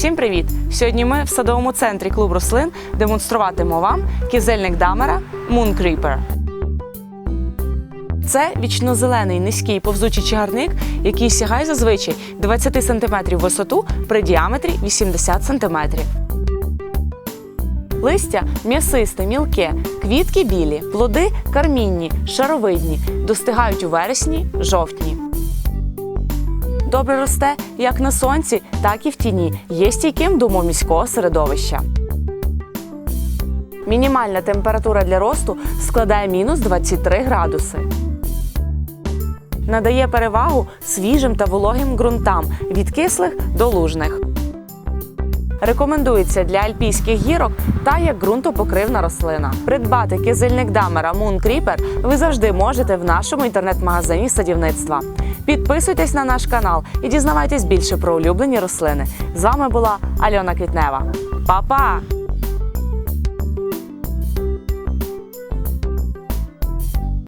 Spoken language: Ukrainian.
Всім привіт! Сьогодні ми в садовому центрі клуб рослин демонструватимемо вам кізельник Дамера Moon Creeper. Це вічнозелений низький повзучий чагарник, який сягає зазвичай 20 см висоту при діаметрі 80 см. Листя м'ясисте, мілке, квітки білі, плоди кармінні, шаровидні, достигають у вересні, жовтні. Добре росте як на сонці, так і в тіні. Є стійким до міського середовища. Мінімальна температура для росту складає мінус 23 градуси. Надає перевагу свіжим та вологим ґрунтам від кислих до лужних. Рекомендується для альпійських гірок та як ґрунтопокривна рослина. Придбати кизильник Дамера Moon Creeper ви завжди можете в нашому інтернет-магазині садівництва. Підписуйтесь на наш канал і дізнавайтесь більше про улюблені рослини. З вами була Альона Квітнева. Па-па!